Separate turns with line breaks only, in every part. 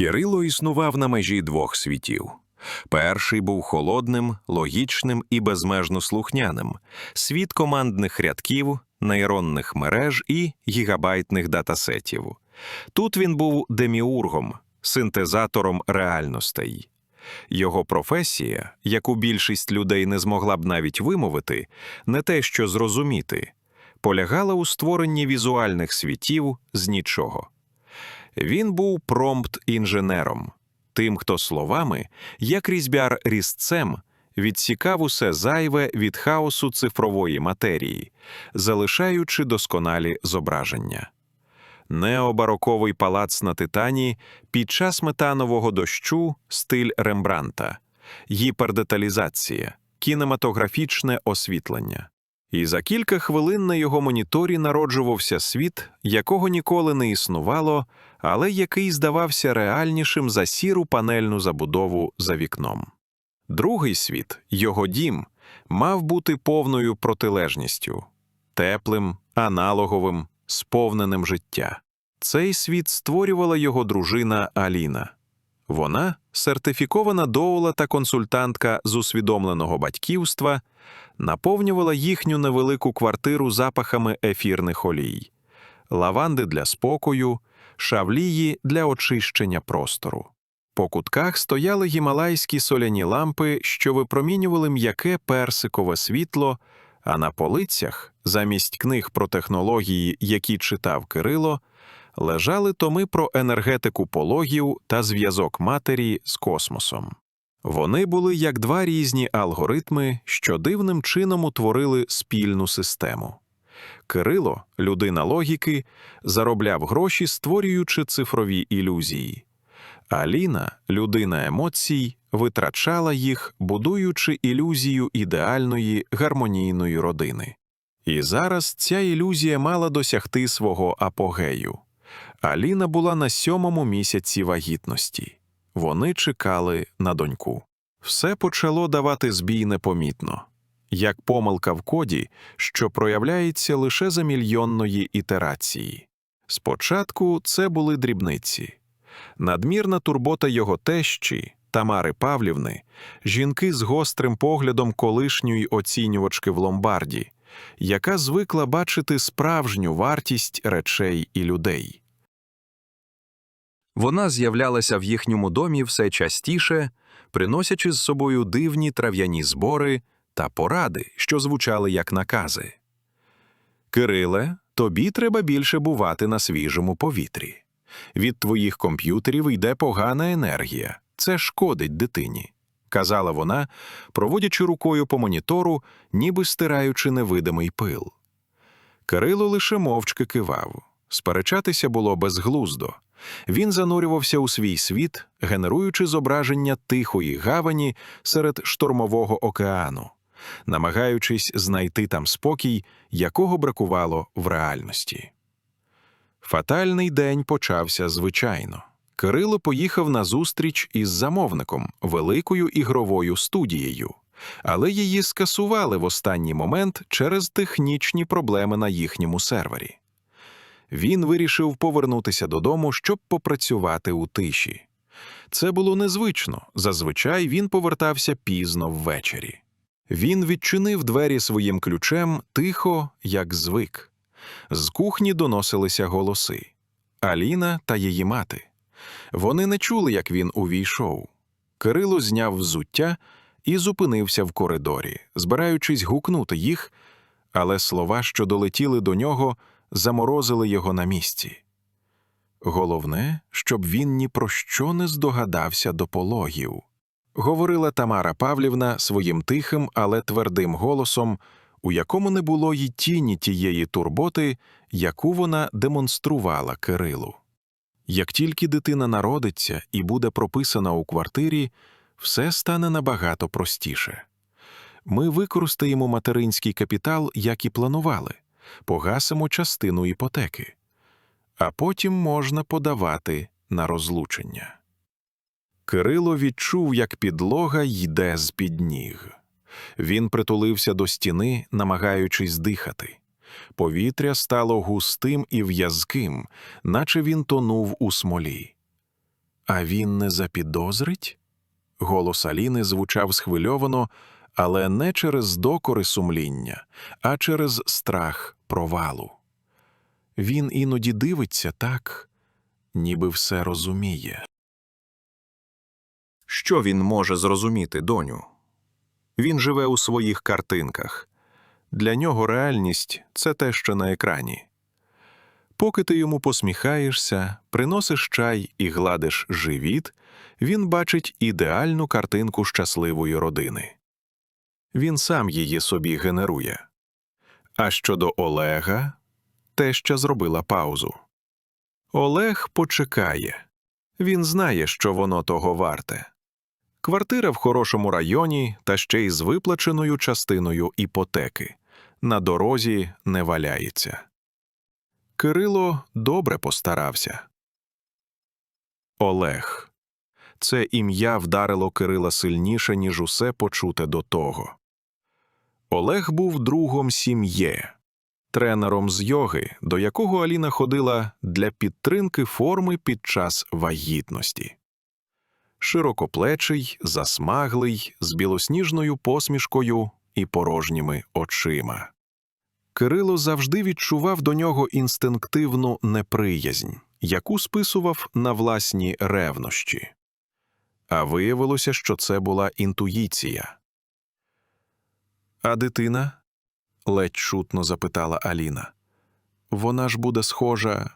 Кирило існував на межі двох світів. Перший був холодним, логічним і безмежно слухняним, світ командних рядків, нейронних мереж і гігабайтних датасетів. Тут він був деміургом, синтезатором реальностей. Його професія, яку більшість людей не змогла б навіть вимовити, не те що зрозуміти, полягала у створенні візуальних світів з нічого. Він був промпт-інженером, тим, хто словами, як різьбяр різцем, відсікав усе зайве від хаосу цифрової матерії, залишаючи досконалі зображення. Необароковий палац на Титані під час метанового дощу стиль Рембранта, гіпердеталізація, кінематографічне освітлення. І за кілька хвилин на його моніторі народжувався світ, якого ніколи не існувало, але який здавався реальнішим за сіру панельну забудову за вікном. Другий світ, його дім, мав бути повною протилежністю теплим, аналоговим, сповненим життя. Цей світ створювала його дружина Аліна. Вона, сертифікована доула та консультантка з усвідомленого батьківства, наповнювала їхню невелику квартиру запахами ефірних олій, лаванди для спокою, шавлії для очищення простору. По кутках стояли гімалайські соляні лампи, що випромінювали м'яке персикове світло, а на полицях, замість книг про технології, які читав Кирило, лежали томи про енергетику пологів та зв'язок матері з космосом. Вони були як два різні алгоритми, що дивним чином утворили спільну систему. Кирило, людина логіки, заробляв гроші, створюючи цифрові ілюзії. Аліна, людина емоцій, витрачала їх, будуючи ілюзію ідеальної гармонійної родини. І зараз ця ілюзія мала досягти свого апогею. Аліна була на сьомому місяці вагітності. Вони чекали на доньку. Все почало давати збій непомітно, як помилка в коді, що проявляється лише за мільйонної ітерації. Спочатку це були дрібниці. Надмірна турбота його тещі, Тамари Павлівни, жінки з гострим поглядом колишньої оцінювачки в ломбарді, яка звикла бачити справжню вартість речей і людей. Вона з'являлася в їхньому домі все частіше, приносячи з собою дивні трав'яні збори та поради, що звучали як накази. Кириле, тобі треба більше бувати на свіжому повітрі. Від твоїх комп'ютерів йде погана енергія, це шкодить дитині, казала вона, проводячи рукою по монітору, ніби стираючи невидимий пил. Кирило лише мовчки кивав. Сперечатися було безглуздо. Він занурювався у свій світ, генеруючи зображення тихої гавані серед штормового океану, намагаючись знайти там спокій, якого бракувало в реальності. Фатальний день почався звичайно. Кирило поїхав на зустріч із замовником, великою ігровою студією, але її скасували в останній момент через технічні проблеми на їхньому сервері він вирішив повернутися додому, щоб попрацювати у тиші. Це було незвично зазвичай він повертався пізно ввечері. Він відчинив двері своїм ключем тихо, як звик. З кухні доносилися голоси Аліна та її мати. Вони не чули, як він увійшов. Кирило зняв взуття і зупинився в коридорі, збираючись гукнути їх, але слова, що долетіли до нього, заморозили його на місці. Головне, щоб він ні про що не здогадався до пологів, говорила Тамара Павлівна своїм тихим, але твердим голосом, у якому не було й тіні тієї турботи, яку вона демонструвала Кирилу. Як тільки дитина народиться і буде прописана у квартирі, все стане набагато простіше. Ми використаємо материнський капітал, як і планували погасимо частину іпотеки, а потім можна подавати на розлучення. Кирило відчув, як підлога йде з під ніг. Він притулився до стіни, намагаючись дихати. Повітря стало густим і в'язким, наче він тонув у смолі.
А він не запідозрить? Голос Аліни звучав схвильовано, але не через докори сумління, а через страх провалу. Він іноді дивиться так, ніби все розуміє.
Що він може зрозуміти, доню? Він живе у своїх картинках. Для нього реальність це те, що на екрані. Поки ти йому посміхаєшся, приносиш чай і гладиш живіт, він бачить ідеальну картинку щасливої родини. Він сам її собі генерує. А щодо Олега, теща зробила паузу. Олег почекає. Він знає, що воно того варте. Квартира в хорошому районі та ще й з виплаченою частиною іпотеки. На дорозі не валяється. Кирило добре постарався. Олег. Це ім'я вдарило Кирила сильніше, ніж усе почуте до того. Олег був другом сім'є, тренером з йоги, до якого Аліна ходила для підтримки форми під час вагітності. Широкоплечий, засмаглий, з білосніжною посмішкою і порожніми очима. Кирило завжди відчував до нього інстинктивну неприязнь, яку списував на власні ревнощі. А виявилося, що це була інтуїція. А дитина? ледь чутно запитала Аліна. Вона ж буде схожа.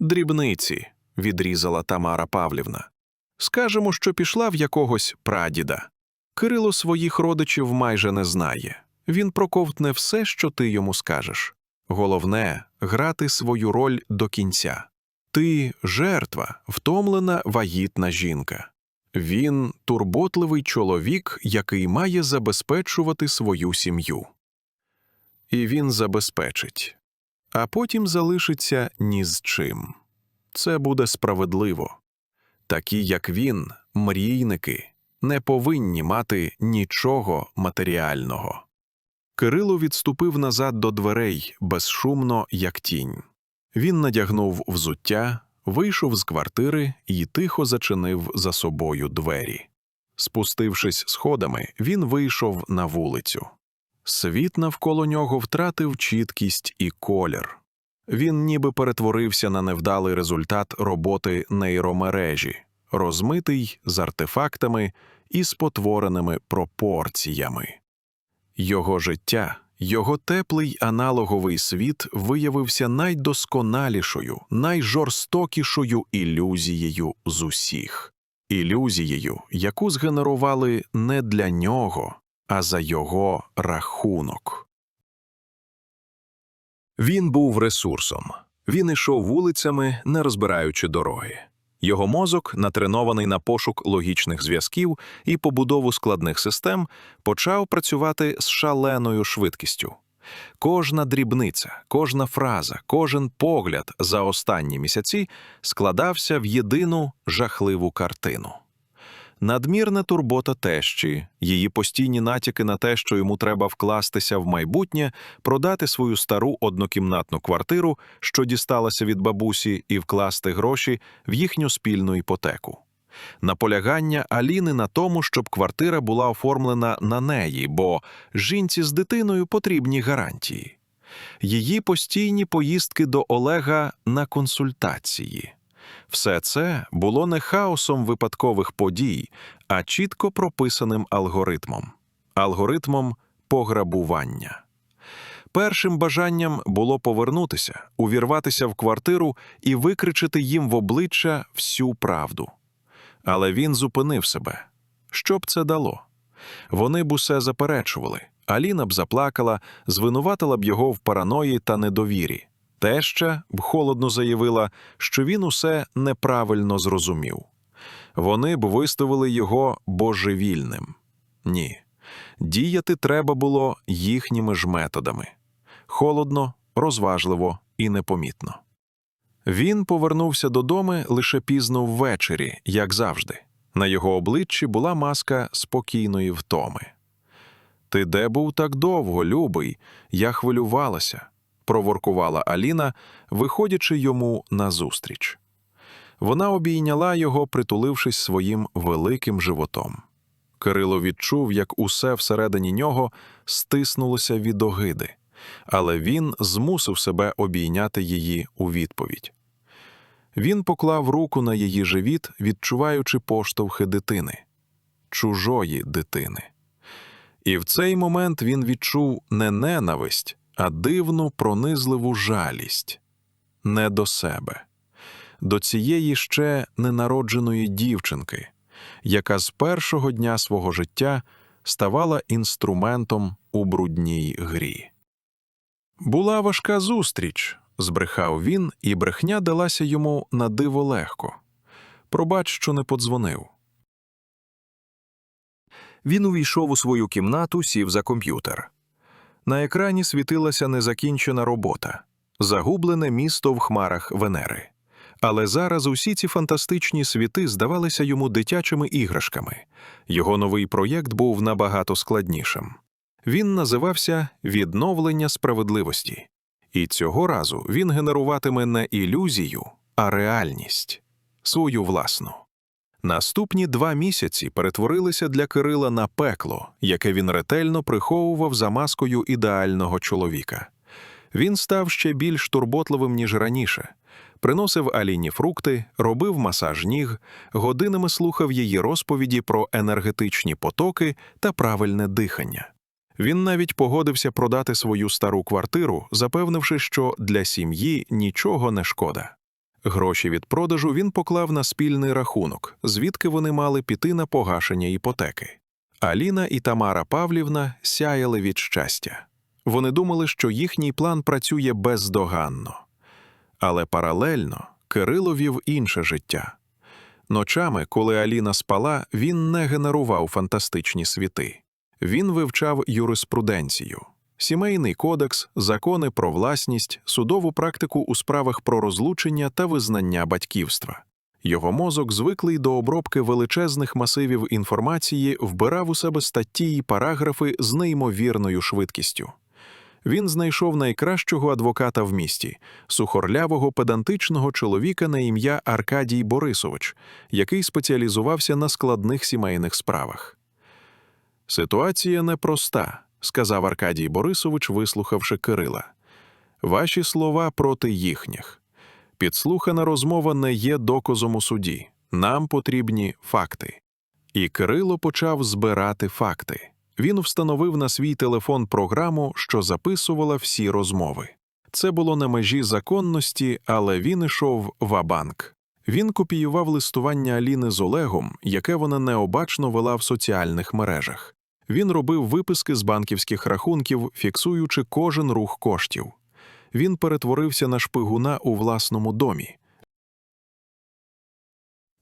Дрібниці, відрізала Тамара Павлівна. Скажемо, що пішла в якогось прадіда. Кирило своїх родичів майже не знає. Він проковтне все, що ти йому скажеш. Головне грати свою роль до кінця. Ти жертва, втомлена вагітна жінка. Він турботливий чоловік, який має забезпечувати свою сім'ю. І він забезпечить, а потім залишиться ні з чим. Це буде справедливо. Такі, як він, мрійники, не повинні мати нічого матеріального. Кирило відступив назад до дверей безшумно, як тінь. Він надягнув взуття, вийшов з квартири і тихо зачинив за собою двері. Спустившись сходами, він вийшов на вулицю. Світ навколо нього втратив чіткість і колір. Він ніби перетворився на невдалий результат роботи нейромережі, розмитий з артефактами і спотвореними пропорціями. Його життя, його теплий аналоговий світ виявився найдосконалішою, найжорстокішою ілюзією з усіх, ілюзією, яку згенерували не для нього, а за його рахунок. Він був ресурсом. Він ішов вулицями, не розбираючи дороги. Його мозок, натренований на пошук логічних зв'язків і побудову складних систем, почав працювати з шаленою швидкістю. Кожна дрібниця, кожна фраза, кожен погляд за останні місяці складався в єдину жахливу картину. Надмірна турбота тещі, її постійні натяки на те, що йому треба вкластися в майбутнє, продати свою стару однокімнатну квартиру, що дісталася від бабусі, і вкласти гроші в їхню спільну іпотеку. Наполягання Аліни на тому, щоб квартира була оформлена на неї, бо жінці з дитиною потрібні гарантії. Її постійні поїздки до Олега на консультації. Все це було не хаосом випадкових подій, а чітко прописаним алгоритмом алгоритмом пограбування. Першим бажанням було повернутися, увірватися в квартиру і викричити їм в обличчя всю правду. Але він зупинив себе. Що б це дало? Вони б усе заперечували. Аліна б заплакала, звинуватила б його в параної та недовірі. Теща б холодно заявила, що він усе неправильно зрозумів. Вони б виставили його божевільним. Ні. Діяти треба було їхніми ж методами холодно, розважливо і непомітно. Він повернувся додому лише пізно ввечері, як завжди. На його обличчі була маска спокійної втоми. Ти де був так довго, любий? Я хвилювалася, проворкувала Аліна, виходячи йому назустріч.
Вона обійняла його, притулившись своїм великим животом. Кирило відчув, як усе всередині нього стиснулося від огиди, але він змусив себе обійняти її у відповідь. Він поклав руку на її живіт, відчуваючи поштовхи дитини, чужої дитини. І в цей момент він відчув не ненависть, а дивну пронизливу жалість не до себе, до цієї ще ненародженої дівчинки, яка з першого дня свого життя ставала інструментом у брудній грі. Була важка зустріч, збрехав він, і брехня далася йому на диво легко. Пробач, що не подзвонив.
Він увійшов у свою кімнату, сів за комп'ютер. На екрані світилася незакінчена робота загублене місто в хмарах Венери. Але зараз усі ці фантастичні світи здавалися йому дитячими іграшками. Його новий проєкт був набагато складнішим. Він називався Відновлення справедливості. І цього разу він генеруватиме не ілюзію, а реальність свою власну. Наступні два місяці перетворилися для Кирила на пекло, яке він ретельно приховував за маскою ідеального чоловіка. Він став ще більш турботливим, ніж раніше. Приносив Аліні фрукти, робив масаж ніг, годинами слухав її розповіді про енергетичні потоки та правильне дихання. Він навіть погодився продати свою стару квартиру, запевнивши, що для сім'ї нічого не шкода. Гроші від продажу він поклав на спільний рахунок, звідки вони мали піти на погашення іпотеки. Аліна і Тамара Павлівна сяяли від щастя. Вони думали, що їхній план працює бездоганно. Але паралельно Кирило вів інше життя. Ночами, коли Аліна спала, він не генерував фантастичні світи. Він вивчав юриспруденцію, сімейний кодекс, закони про власність, судову практику у справах про розлучення та визнання батьківства. Його мозок, звиклий до обробки величезних масивів інформації, вбирав у себе статті й параграфи з неймовірною швидкістю. Він знайшов найкращого адвоката в місті, сухорлявого педантичного чоловіка на ім'я Аркадій Борисович, який спеціалізувався на складних сімейних справах. Ситуація непроста, сказав Аркадій Борисович, вислухавши Кирила. Ваші слова проти їхніх. Підслухана розмова не є доказом у суді. Нам потрібні факти. І Кирило почав збирати факти. Він встановив на свій телефон програму, що записувала всі розмови. Це було на межі законності, але він ішов ва-банк. Він копіював листування Аліни з Олегом, яке вона необачно вела в соціальних мережах. Він робив виписки з банківських рахунків, фіксуючи кожен рух коштів. Він перетворився на шпигуна у власному домі.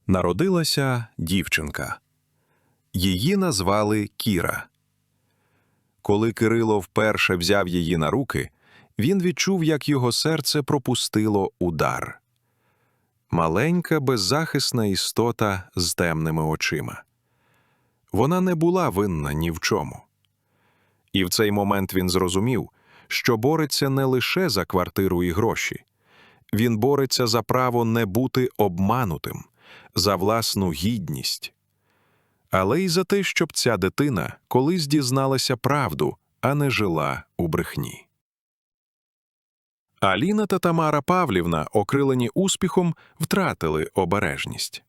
Народилася дівчинка. Її назвали Кіра. Коли Кирило вперше взяв її на руки, він відчув, як його серце пропустило удар. Маленька, беззахисна істота з темними очима. Вона не була винна ні в чому. І в цей момент він зрозумів, що бореться не лише за квартиру і гроші, він бореться за право не бути обманутим, за власну гідність але й за те, щоб ця дитина колись дізналася правду, а не жила у брехні. Аліна та Тамара Павлівна, окрилені успіхом, втратили обережність.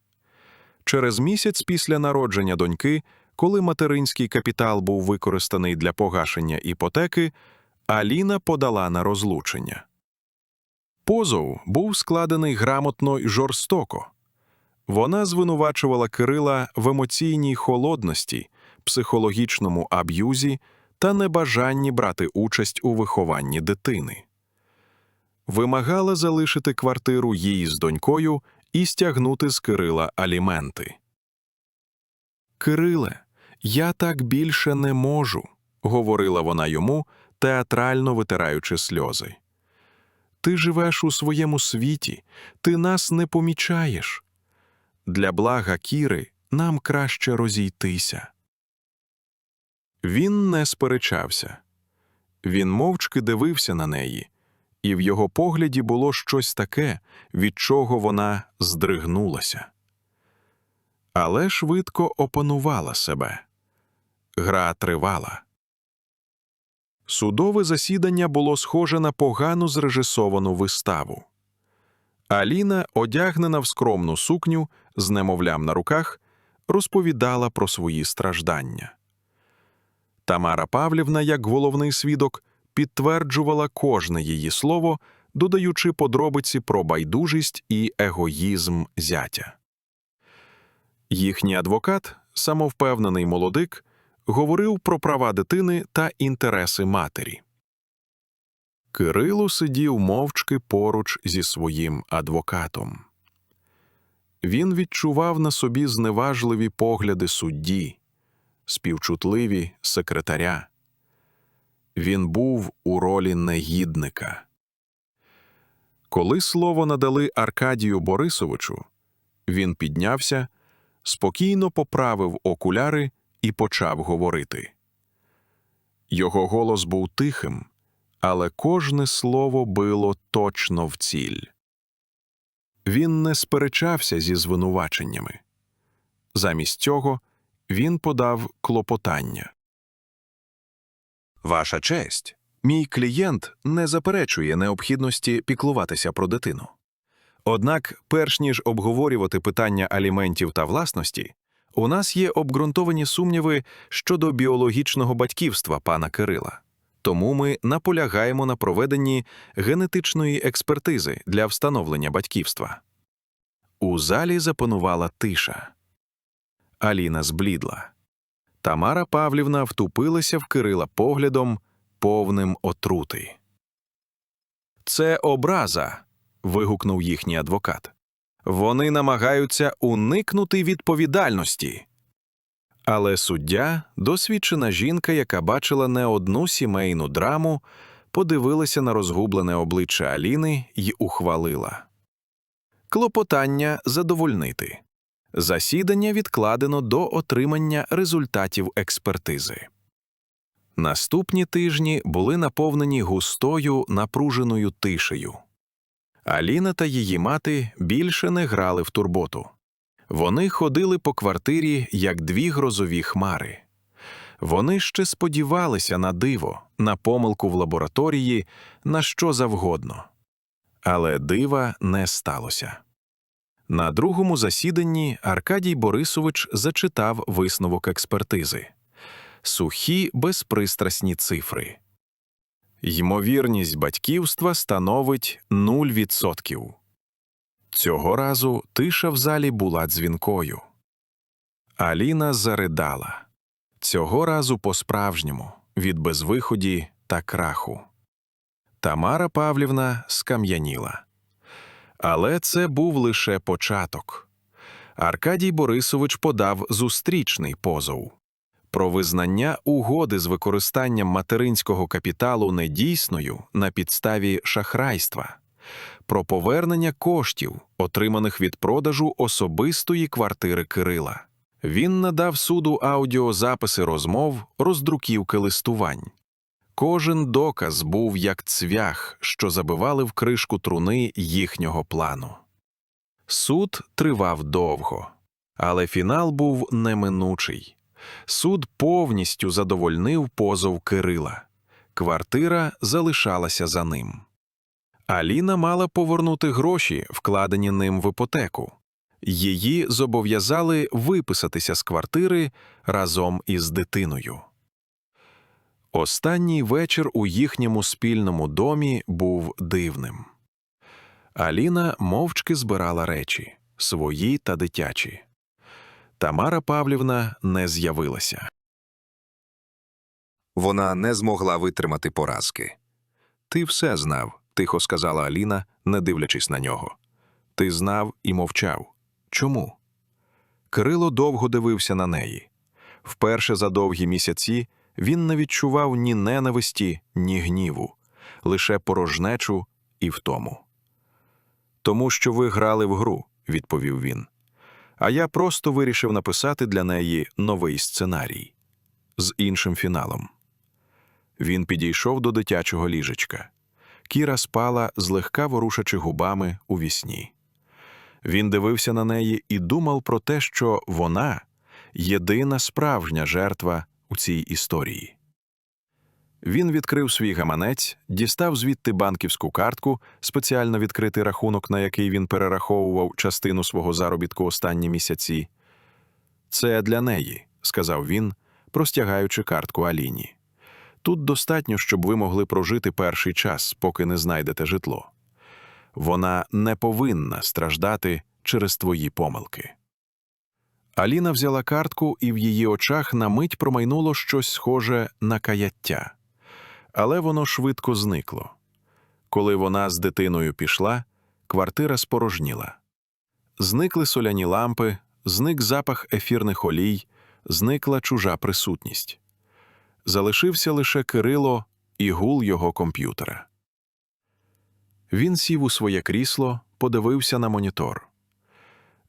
Через місяць після народження доньки, коли материнський капітал був використаний для погашення іпотеки, Аліна подала на розлучення. Позов був складений грамотно й жорстоко. Вона звинувачувала Кирила в емоційній холодності, психологічному аб'юзі та небажанні брати участь у вихованні дитини. Вимагала залишити квартиру їй з донькою і стягнути з Кирила аліменти. Кириле, я так більше не можу, говорила вона йому, театрально витираючи сльози. Ти живеш у своєму світі, ти нас не помічаєш. Для блага Кіри нам краще розійтися. Він не сперечався. Він мовчки дивився на неї,
і в його погляді було щось таке, від чого вона здригнулася. Але швидко опанувала себе. Гра тривала. Судове засідання було схоже на погано зрежисовану виставу. Аліна, одягнена в скромну сукню з немовлям на руках, розповідала про свої страждання. Тамара Павлівна, як головний свідок, підтверджувала кожне її слово, додаючи подробиці про байдужість і егоїзм зятя. Їхній адвокат, самовпевнений молодик, говорив про права дитини та інтереси матері. Кирило сидів мовчки поруч зі своїм адвокатом. Він відчував на собі зневажливі погляди судді, співчутливі секретаря. Він був у ролі негідника. Коли слово надали Аркадію Борисовичу, він піднявся, спокійно поправив окуляри і почав говорити. Його голос був тихим, але кожне слово било точно в ціль. Він не сперечався зі звинуваченнями. Замість цього він подав клопотання. Ваша честь, мій клієнт не заперечує необхідності піклуватися про дитину. Однак, перш ніж обговорювати питання аліментів та власності, у нас є обґрунтовані сумніви щодо біологічного батьківства пана Кирила. Тому ми наполягаємо на проведенні генетичної експертизи для встановлення батьківства. У залі запанувала тиша. Аліна зблідла. Тамара Павлівна втупилася в Кирила поглядом, повним отрути. Це образа. вигукнув їхній адвокат. Вони намагаються уникнути відповідальності. Але суддя, досвідчена жінка, яка бачила не одну сімейну драму, подивилася на розгублене обличчя Аліни й ухвалила. Клопотання задовольнити. Засідання відкладено до отримання результатів експертизи. Наступні тижні були наповнені густою напруженою тишею. Аліна та її мати більше не грали в турботу. Вони ходили по квартирі, як дві грозові хмари. Вони ще сподівалися на диво, на помилку в лабораторії, на що завгодно. Але дива не сталося. На другому засіданні Аркадій Борисович зачитав висновок експертизи сухі безпристрасні цифри. Ймовірність батьківства становить 0%. Цього разу тиша в залі була дзвінкою. Аліна заридала. Цього разу по-справжньому, від безвиході та краху. Тамара Павлівна скам'яніла. Але це був лише початок. Аркадій Борисович подав зустрічний позов про визнання угоди з використанням материнського капіталу недійсною на підставі шахрайства, про повернення коштів, отриманих від продажу особистої квартири Кирила. Він надав суду аудіозаписи розмов, роздруківки листувань. Кожен доказ був як цвях, що забивали в кришку труни їхнього плану. Суд тривав довго, але фінал був неминучий. Суд повністю задовольнив позов Кирила. Квартира залишалася за ним. Аліна мала повернути гроші, вкладені ним в іпотеку. Її зобов'язали виписатися з квартири разом із дитиною. Останній вечір у їхньому спільному домі був дивним. Аліна мовчки збирала речі свої та дитячі. Тамара Павлівна не з'явилася.
Вона не змогла витримати поразки.
Ти все знав, тихо сказала Аліна, не дивлячись на нього. Ти знав і мовчав. Чому? Кирило довго дивився на неї. Вперше за довгі місяці він не відчував ні ненависті, ні гніву, лише порожнечу і втому. Тому що ви грали в гру, відповів він. А я просто вирішив написати для неї новий сценарій з іншим фіналом. Він підійшов до дитячого ліжечка. Кіра спала, злегка ворушачи губами у вісні. Він дивився на неї і думав про те, що вона єдина справжня жертва цій історії. Він відкрив свій гаманець, дістав звідти банківську картку, спеціально відкритий рахунок, на який він перераховував частину свого заробітку останні місяці. Це для неї, сказав він, простягаючи картку Аліні. Тут достатньо, щоб ви могли прожити перший час, поки не знайдете житло. Вона не повинна страждати через твої помилки. Аліна взяла картку, і в її очах на мить промайнуло щось схоже на каяття. Але воно швидко зникло. Коли вона з дитиною пішла, квартира спорожніла. Зникли соляні лампи, зник запах ефірних олій, зникла чужа присутність. Залишився лише Кирило і гул його комп'ютера. Він сів у своє крісло, подивився на монітор.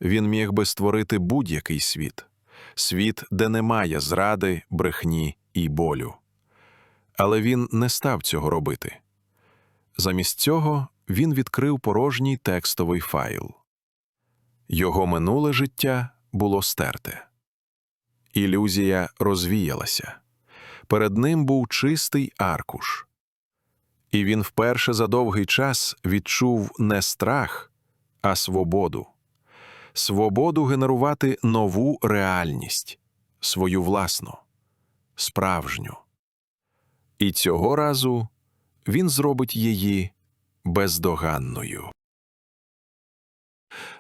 Він міг би створити будь-який світ світ, де немає зради, брехні і болю. Але він не став цього робити. Замість цього він відкрив порожній текстовий файл. Його минуле життя було стерте. Ілюзія розвіялася. Перед ним був чистий аркуш. І він вперше за довгий час відчув не страх, а свободу. Свободу генерувати нову реальність, свою власну, справжню. І цього разу він зробить її бездоганною.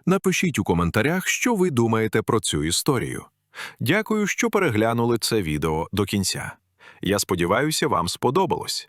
Напишіть у коментарях, що ви думаєте про цю історію. Дякую, що переглянули це відео до кінця. Я сподіваюся, вам сподобалось.